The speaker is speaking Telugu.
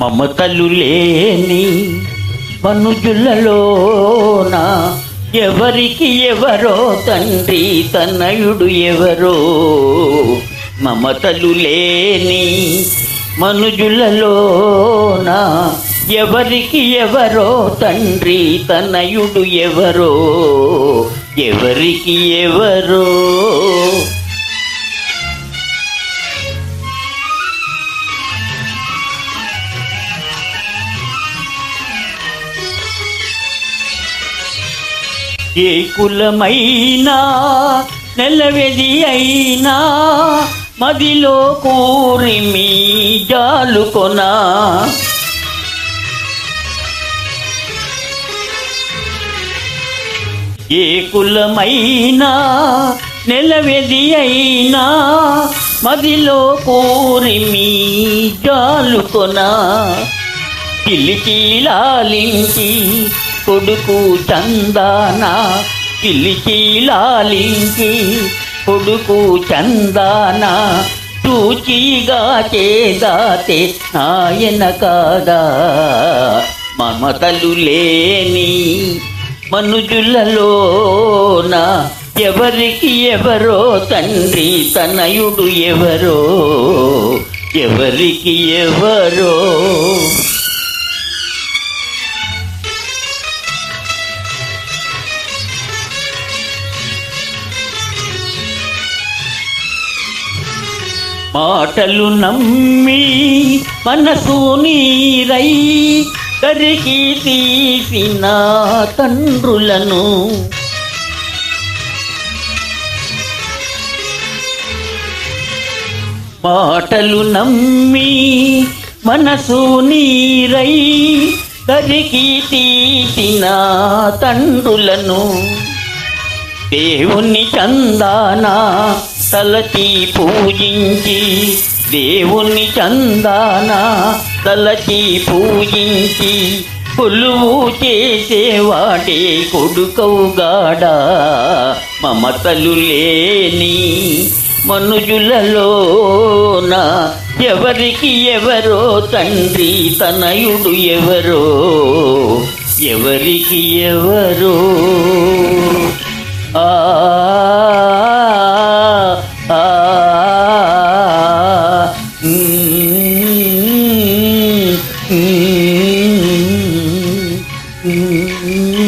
మమతలు లేని మనుజులలోన ఎవరికి ఎవరో తండ్రి తనయుడు ఎవరో మమతలు లేని మనుజులలోన ఎవరికి ఎవరో తండ్రి తనయుడు ఎవరో ఎవరికి ఎవరో ఏ కులమైనా నెలవెది అయినా మదిలో కూరిమి జాలుకొనా ఏ కులమైనా నెలవెది అయినా మదిలో కూరిమి జాలుకొనా పిలిచీలాలించి కొడుకు చందాన పిలిచీలాలించి కొడుకు చందాన చూచిగా చేదాతే నాయన కాదా? మమతలు లేని మనుజులలోన ఎవరికి ఎవరో తండ్రి తనయుడు ఎవరో? ఎవరికి ఎవరో మాటలు నమ్మి మనసు నీరై కరికి తీసిన తండ్రులను మాటలు నమ్మి మనసు నీరై కరికి తీసిన తండ్రులను దేవుని చందాన తలచి పూజించి దేవుని చందాన తలచి పూజించి కొలువు చేసేవాడే కొడుకవుగాడా మమతలు లేని మనుజులలోన ఎవరికి ఎవరో తండ్రి తనయుడు ఎవరో? ఎవరికి ఎవరో? Mm-hmm. mm-hmm. mm-hmm.